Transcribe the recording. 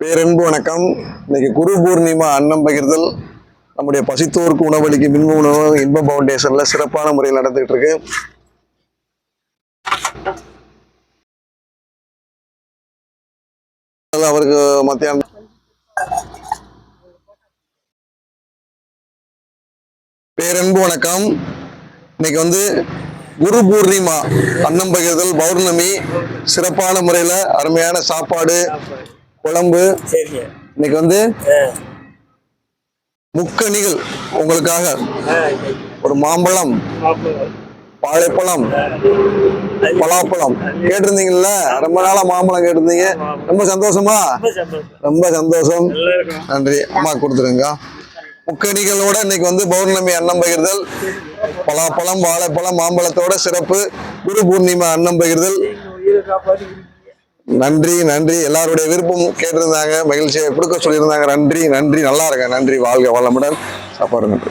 பேரன்பு வணக்கம். இன்னைக்கு குரு பூர்ணிமா அன்னம் பகிர்தல். நம்முடைய பசித்தோருக்கு உணவளிக்கும் மின் உணவு இன்ப பவுண்டேஷன்ல சிறப்பான முறையில் நடந்துகிட்டு இருக்கு அவருக்கு மத்தியானம் பேரன்பு வணக்கம். இன்னைக்கு வந்து குரு பூர்ணிமா அன்னம் பகிர்தல் பௌர்ணமி. சிறப்பான முறையில் அருமையான சாப்பாடு குழம்பு. சரிங்க. இன்னைக்கு வந்து முக்கணிகள் உங்களுக்காக. ஒரு மாம்பழம். வாழைப்பழம் பலாப்பழம். கேட்டிருந்தீங்கல்ல? ரொம்ப நாளா மாம்பழம் கேட்டிருந்தீங்க. ரொம்ப சந்தோஷமா? ரொம்ப சந்தோஷம். நன்றி. அம்மா கொடுத்துருங்க முக்கணிகளோட இன்னைக்கு வந்து பௌர்ணமி அன்னம் பகிர்தல். பலாப்பழம் வாழைப்பழம் மாம்பழத்தோட சிறப்பு. குரு பூர்ணிமா அன்னம் பகிர்தல். நன்றி நன்றி. எல்லாருடைய விருப்பம் கேட்டிருந்தாங்க. மகிழ்ச்சியை கொடுக்க சொல்லியிருந்தாங்க. நன்றி நன்றி. நல்லா இருக்கேன் நன்றி. வாழ்க வளமுடன். சாப்பாடு நன்றி.